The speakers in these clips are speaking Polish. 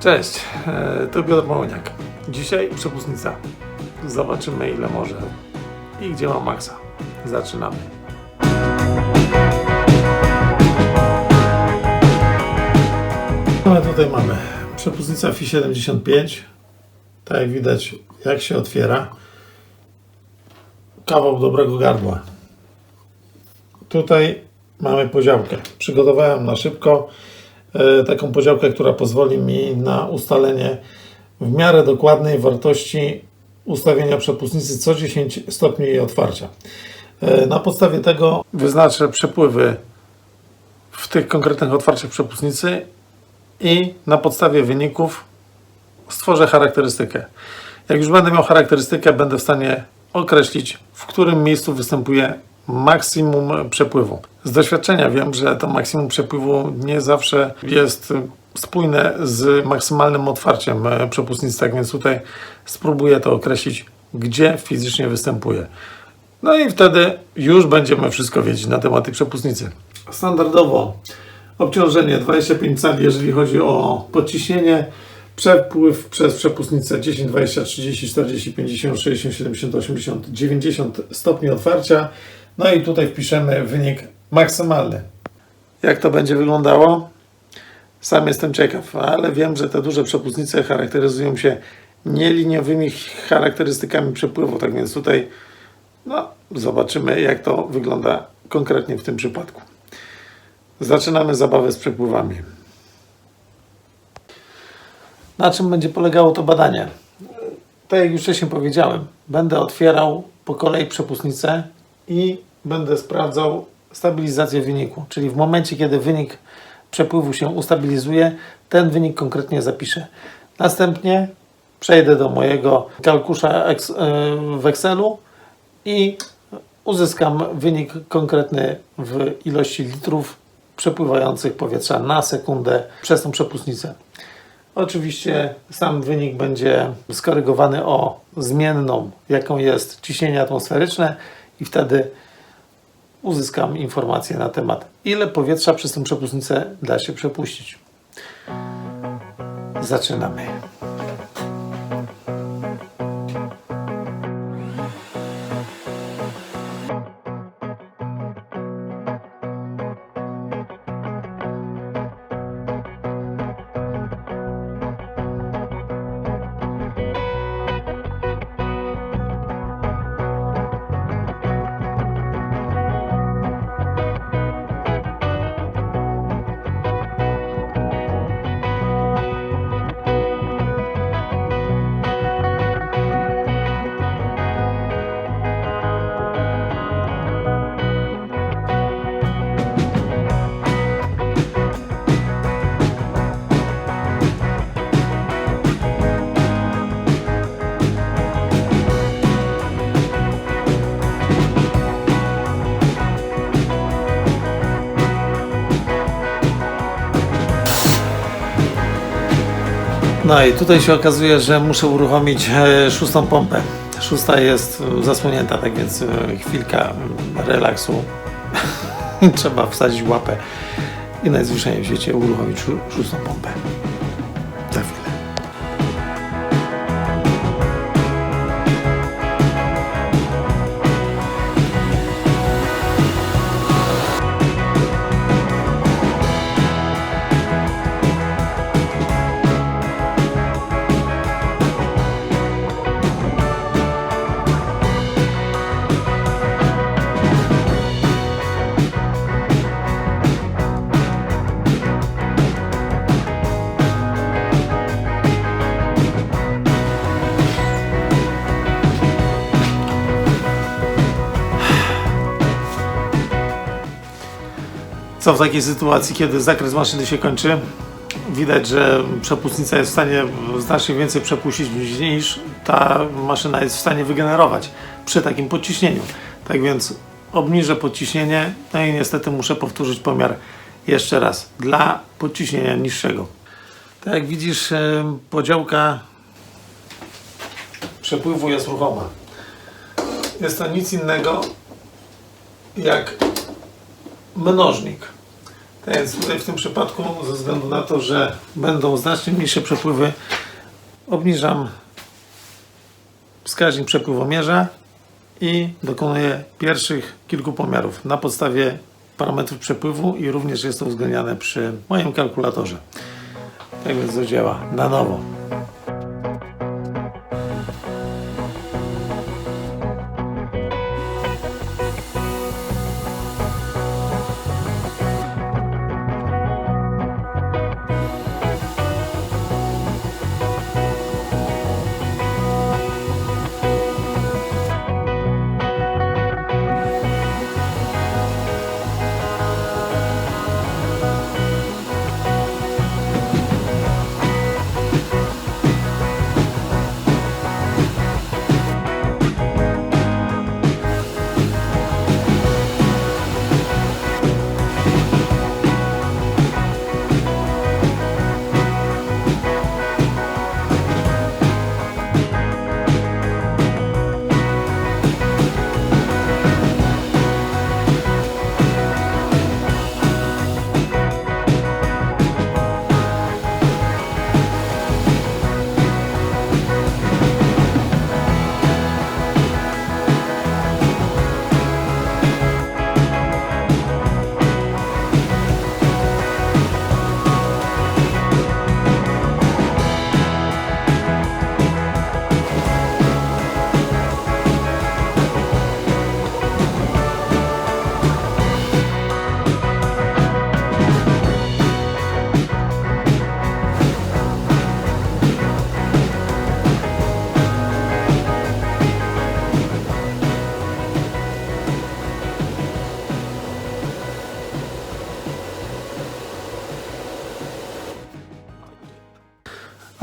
Cześć, e, to Piotr Małyniak. Dzisiaj przepustnica. Zobaczymy ile może i gdzie ma maksa. Zaczynamy. No tutaj mamy przepustnica FI 75. Tak jak widać, jak się otwiera. Kawał dobrego gardła. Tutaj mamy podziałkę. Przygotowałem na szybko taką podziałkę, która pozwoli mi na ustalenie w miarę dokładnej wartości ustawienia przepustnicy co 10 stopni jej otwarcia. E, Na podstawie tego wyznaczę przepływy w tych konkretnych otwarciach przepustnicy i na podstawie wyników stworzę charakterystykę. Jak już będę miał charakterystykę, będę w stanie określić, w którym miejscu występuje maksimum przepływu. Z doświadczenia wiem, że to maksimum przepływu nie zawsze jest spójne z maksymalnym otwarciem przepustnicy, tak więc tutaj spróbuję to określić, gdzie fizycznie występuje. No i wtedy już będziemy wszystko wiedzieć na temat tej przepustnicy. Standardowo obciążenie 25 cali, jeżeli chodzi o podciśnienie. Przepływ przez przepustnicę 10, 20, 30, 40, 50, 60, 70, 80, 90 stopni otwarcia. No i tutaj wpiszemy wynik maksymalny. Jak to będzie wyglądało? Sam jestem ciekaw, ale wiem, że te duże przepustnice charakteryzują się nieliniowymi charakterystykami przepływu, tak więc tutaj no, zobaczymy, jak to wygląda konkretnie w tym przypadku. Zaczynamy zabawę z przepływami. Na czym będzie polegało to badanie? Tak jak już wcześniej powiedziałem, będę otwierał po kolei przepustnicę i będę sprawdzał stabilizację wyniku. Czyli w momencie, kiedy wynik przepływu się ustabilizuje, ten wynik konkretnie zapiszę. Następnie przejdę do mojego kalkusza e, w Excelu i uzyskam wynik konkretny w ilości litrów przepływających powietrza na sekundę przez tą przepustnicę. Oczywiście sam wynik będzie skorygowany o zmienną, jaką jest ciśnienie atmosferyczne i wtedy uzyskam informację na temat, ile powietrza przez tę przepustnicę da się przepuścić. Zaczynamy. No i tutaj się okazuje, że muszę uruchomić e, szóstą pompę. Szósta jest e, zasłonięta, tak więc e, chwilka mm, relaksu. Trzeba wsadzić łapę i najzwyczajniej w świecie uruchomić szó- szóstą pompę. Co w takiej sytuacji, kiedy zakres maszyny się kończy? Widać, że przepustnica jest w stanie znacznie więcej przepuścić niż ta maszyna jest w stanie wygenerować przy takim podciśnieniu. Tak więc obniżę podciśnienie, no i niestety muszę powtórzyć pomiar jeszcze raz dla podciśnienia niższego. Tak jak widzisz, podziałka przepływu jest ruchoma. Jest to nic innego jak mnożnik. Więc tutaj w tym przypadku, ze względu na to, że będą znacznie mniejsze przepływy, obniżam wskaźnik przepływomierza i dokonuję pierwszych kilku pomiarów na podstawie parametrów przepływu i również jest to uwzględniane przy moim kalkulatorze. Tak więc to działa na nowo.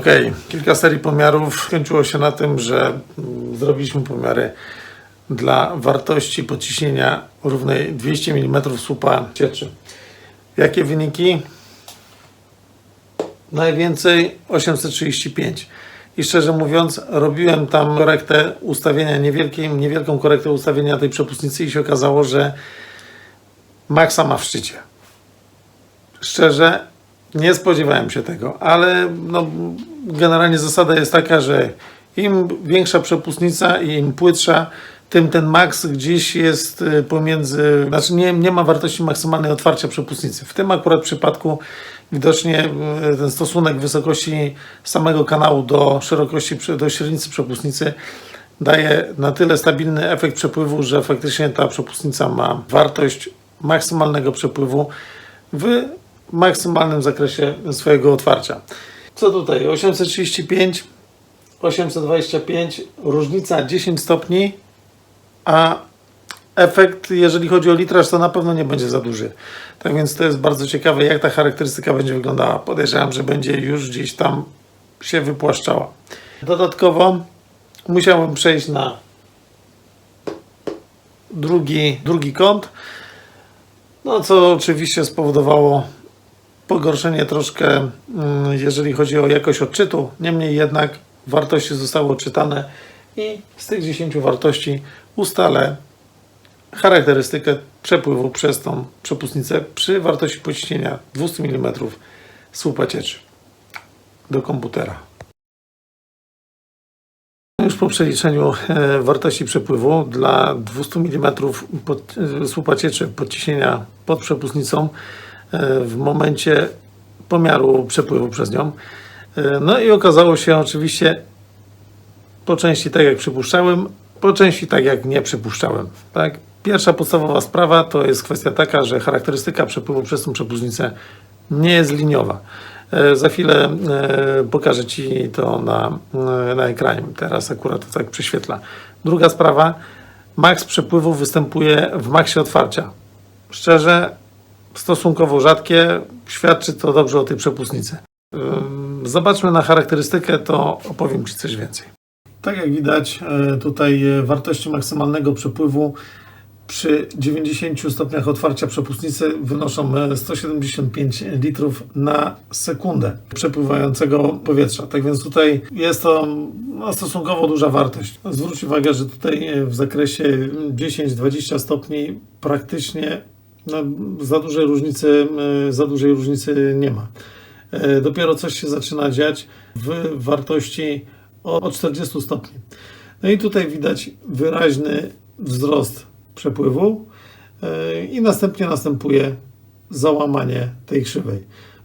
Ok, kilka serii pomiarów skończyło się na tym, że mm, zrobiliśmy pomiary dla wartości podciśnienia równej 200 mm słupa cieczy. Jakie wyniki? Najwięcej 835. I szczerze mówiąc, robiłem tam korektę ustawienia, niewielką korektę ustawienia tej przepustnicy i się okazało, że maksa ma w szczycie. Szczerze, nie spodziewałem się tego, ale no, generalnie zasada jest taka, że im większa przepustnica i im płytsza, tym ten maks gdzieś jest y, pomiędzy, znaczy nie, nie ma wartości maksymalnej otwarcia przepustnicy. W tym akurat przypadku widocznie y, ten stosunek wysokości samego kanału do szerokości, do średnicy przepustnicy daje na tyle stabilny efekt przepływu, że faktycznie ta przepustnica ma wartość maksymalnego przepływu w maksymalnym zakresie swojego otwarcia. Co tutaj? 835, 825, różnica 10 stopni, a efekt, jeżeli chodzi o litraż, to na pewno nie będzie za duży. Tak więc to jest bardzo ciekawe, jak ta charakterystyka będzie wyglądała. Podejrzewam, że będzie już gdzieś tam się wypłaszczała. Dodatkowo musiałem przejść na drugi, drugi kąt, no co oczywiście spowodowało pogorszenie troszkę, mm, jeżeli chodzi o jakość odczytu. Niemniej jednak wartości zostały odczytane i z tych 10 wartości ustalę charakterystykę przepływu przez tą przepustnicę przy wartości pociśnienia 200 mm słupa cieczy do komputera. Już po przeliczeniu e, wartości przepływu dla 200 mm pod, e, słupa cieczy podciśnienia pod przepustnicą w momencie pomiaru przepływu przez nią. E, No i okazało się oczywiście po części tak jak przypuszczałem, po części tak jak nie przypuszczałem. Tak? Pierwsza podstawowa sprawa to jest kwestia taka, że charakterystyka przepływu przez tą przepustnicę nie jest liniowa. E, Za chwilę e, pokażę Ci to na, e, na ekranie. Teraz akurat to tak przyświetla. Druga sprawa, maks przepływu występuje w maksie otwarcia. Szczerze, stosunkowo rzadkie, świadczy to dobrze o tej przepustnicy. Zobaczmy na charakterystykę, to opowiem Ci coś więcej. Tak jak widać, e, tutaj e, wartości maksymalnego przepływu przy 90 stopniach otwarcia przepustnicy wynoszą e, 175 litrów na sekundę przepływającego powietrza. Tak więc tutaj jest to no, stosunkowo duża wartość. Zwróć uwagę, że tutaj e, w zakresie 10-20 stopni praktycznie no, za, dużej różnicy, e, za dużej różnicy nie ma. E, Dopiero coś się zaczyna dziać w wartości o o 40 stopni. No i tutaj widać wyraźny wzrost przepływu e, i następnie następuje załamanie tej krzywej.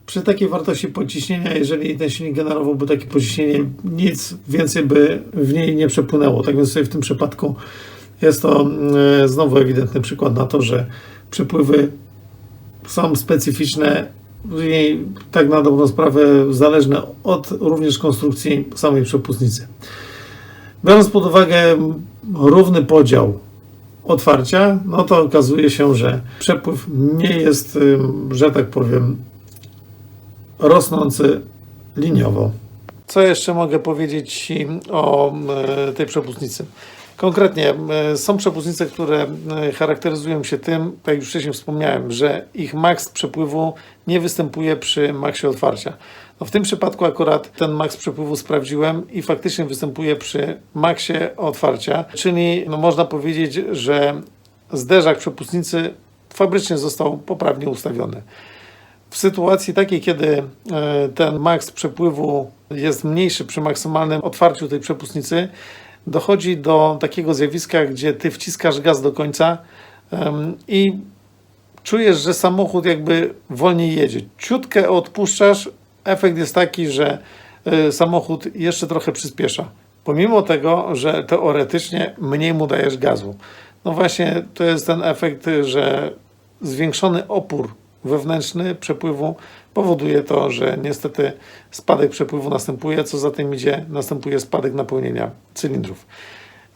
Przy takiej wartości pociśnienia, jeżeli ten silnik generowałby takie pociśnienie, nic więcej by w niej nie przepłynęło. Tak więc w tym przypadku jest to e, znowu ewidentny przykład na to, że przepływy są specyficzne i tak na dobrą sprawę zależne od również konstrukcji samej przepustnicy. Biorąc pod uwagę równy podział otwarcia, no to okazuje się, że przepływ nie jest, że tak powiem, rosnący liniowo. Co jeszcze mogę powiedzieć o e, tej przepustnicy? Konkretnie e, są przepustnice, które e, charakteryzują się tym, tak jak już wcześniej wspomniałem, że ich maks przepływu nie występuje przy maksie otwarcia. No w tym przypadku akurat ten maks przepływu sprawdziłem i faktycznie występuje przy maksie otwarcia, czyli no można powiedzieć, że zderzak przepustnicy fabrycznie został poprawnie ustawiony. W sytuacji takiej, kiedy e, ten maks przepływu jest mniejszy przy maksymalnym otwarciu tej przepustnicy, dochodzi do takiego zjawiska, gdzie ty wciskasz gaz do końca i czujesz, że samochód jakby wolniej jedzie. Ciutkę odpuszczasz, efekt jest taki, że y, samochód jeszcze trochę przyspiesza. Pomimo tego, że teoretycznie mniej mu dajesz gazu. No właśnie to jest ten efekt, że zwiększony opór wewnętrzny przepływu powoduje to, że niestety spadek przepływu następuje, co za tym idzie, następuje spadek napełnienia cylindrów.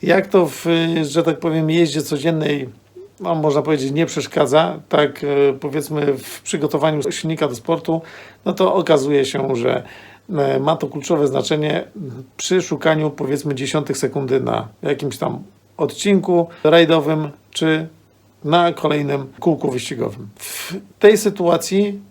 Jak to w, że tak powiem, jeździe codziennej, no, można powiedzieć, nie przeszkadza, tak e, powiedzmy w przygotowaniu silnika do sportu, no to okazuje się, że e, ma to kluczowe znaczenie przy szukaniu powiedzmy dziesiątych sekundy na jakimś tam odcinku rajdowym, czy na kolejnym kółku wyścigowym. W tej sytuacji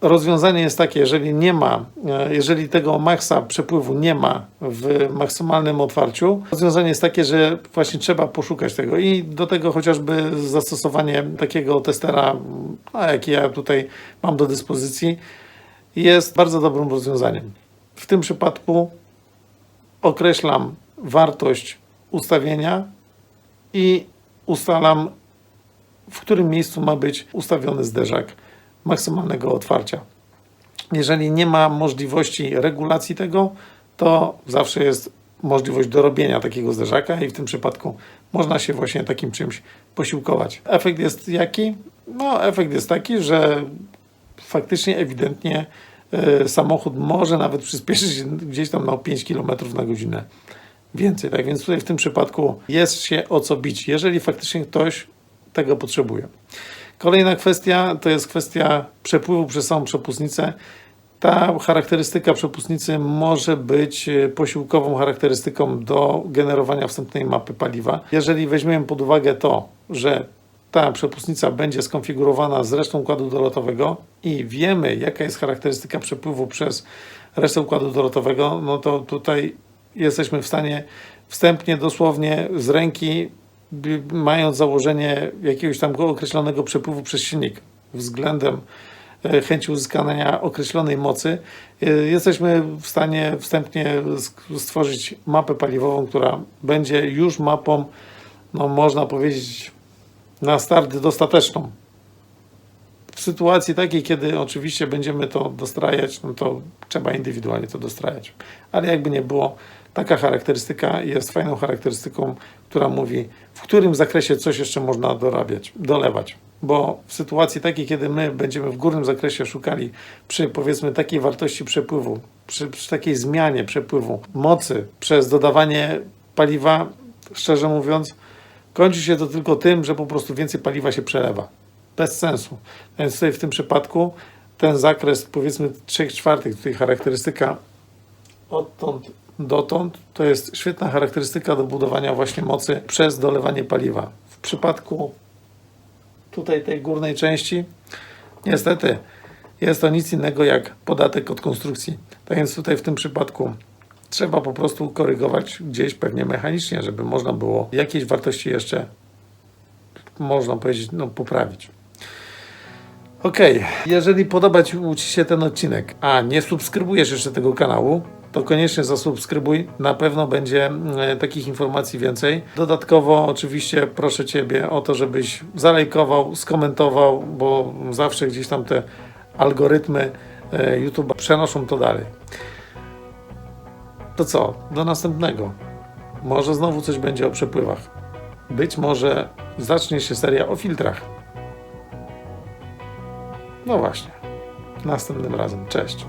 rozwiązanie jest takie, jeżeli nie ma, e, jeżeli tego maksa przepływu nie ma w maksymalnym otwarciu, rozwiązanie jest takie, że właśnie trzeba poszukać tego i do tego chociażby zastosowanie takiego testera, no, jaki ja tutaj mam do dyspozycji, jest bardzo dobrym rozwiązaniem. W tym przypadku określam wartość ustawienia i ustalam, w którym miejscu ma być ustawiony zderzak maksymalnego otwarcia. Jeżeli nie ma możliwości regulacji tego, to zawsze jest możliwość dorobienia takiego zderzaka i w tym przypadku można się właśnie takim czymś posiłkować. Efekt jest jaki? No, efekt jest taki, że faktycznie ewidentnie e, samochód może nawet przyspieszyć gdzieś tam na 5 km na godzinę więcej. Tak więc tutaj w tym przypadku jest się o co bić, jeżeli faktycznie ktoś tego potrzebuje. Kolejna kwestia to jest kwestia przepływu przez samą przepustnicę. Ta charakterystyka przepustnicy może być e, posiłkową charakterystyką do generowania wstępnej mapy paliwa. Jeżeli weźmiemy pod uwagę to, że ta przepustnica będzie skonfigurowana z resztą układu dolotowego i wiemy, jaka jest charakterystyka przepływu przez resztę układu dolotowego, no to tutaj jesteśmy w stanie wstępnie, dosłownie z ręki mając założenie jakiegoś tam określonego przepływu przez silnik względem e, chęci uzyskania określonej mocy, e, jesteśmy w stanie wstępnie stworzyć mapę paliwową, która będzie już mapą, no można powiedzieć, na start dostateczną. W sytuacji takiej, kiedy oczywiście będziemy to dostrajać, no to trzeba indywidualnie to dostrajać. Ale jakby nie było, taka charakterystyka jest fajną charakterystyką, która mówi, w którym zakresie coś jeszcze można dorabiać, dolewać. Bo w sytuacji takiej, kiedy my będziemy w górnym zakresie szukali przy powiedzmy takiej wartości przepływu, przy, przy takiej zmianie przepływu mocy przez dodawanie paliwa, szczerze mówiąc, kończy się to tylko tym, że po prostu więcej paliwa się przelewa. Bez sensu. Więc tutaj w tym przypadku ten zakres powiedzmy 3 czwartych, tutaj charakterystyka odtąd dotąd, to jest świetna charakterystyka do budowania właśnie mocy przez dolewanie paliwa. W przypadku tutaj tej górnej części, niestety jest to nic innego jak podatek od konstrukcji. Tak więc tutaj w tym przypadku trzeba po prostu korygować gdzieś pewnie mechanicznie, żeby można było jakieś wartości jeszcze, można powiedzieć, no, poprawić. Okej, jeżeli podoba Ci się ten odcinek, a nie subskrybujesz jeszcze tego kanału, to koniecznie zasubskrybuj. Na pewno będzie e, takich informacji więcej. Dodatkowo, oczywiście, proszę Ciebie o to, żebyś zalajkował, skomentował, bo zawsze gdzieś tam te algorytmy e, YouTube przenoszą to dalej. To co? Do następnego. Może znowu coś będzie o przepływach. Być może zacznie się seria o filtrach. No właśnie. Następnym razem. Cześć.